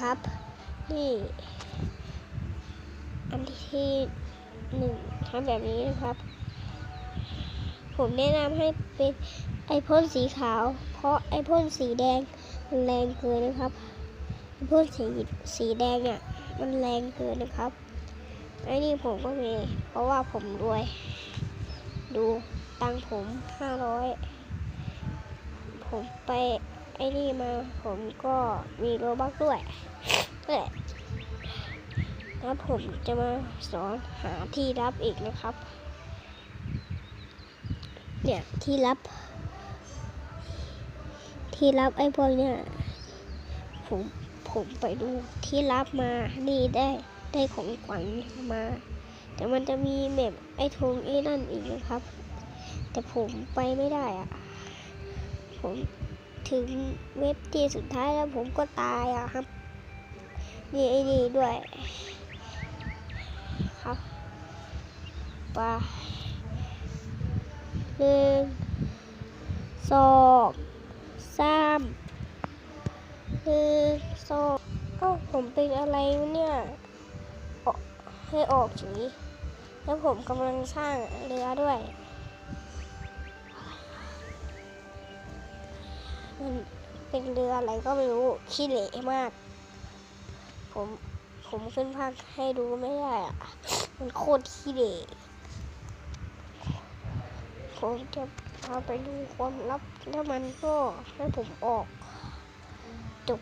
ครับ นี่ อันที่หนึ่งทำแบบนี้นะครับ ผมแนะนำให้เป็นไอพ่นสีขาว เพราะไอพ่นสีแดงมันแรงเกินนะครับไอพ่นสีสีแดงอะมันแรงเกินนะครับไอ้นี่ผมก็มี เพราะว่าผมรวย ดูตังผมห้าร้อยผมไป อ้นี่มา ผมก็มีโลบักด้วยนั่นแหละแล้วผมจะมาสอนหาที่รับอีกนะครับ เนี่ยที่รับ ที่รับไอ้พวกเนี่ยผมผมไปดูที่รับมานี่ได้ได้ของขวัญมา แต่มันจะมีแบบไอ้ทงไอ้นั่นอีกนะครับ แต่ผมไปไม่ได้อะผม ถึงเว็บที่สุดท้ายแล้วผมก็ตายอะครับนี่ไอ้นี่ด้วย ครับไปหนึ่งสองสามหนึ่งสองเอ้าผมเป็นอะไรเนี่ยให้ออกสีแล้วผมกำลังสร้างเรือด้วย มันเป็นเรืออะไรก็ไม่รู้ขี้เหร่มาก ผมผมขึ้นภาพให้ดูไม่ได้อะมันโคตรขี้เหร่ผมจะพาไปดูความลับแล้วมันก็ให้ผมออกจบ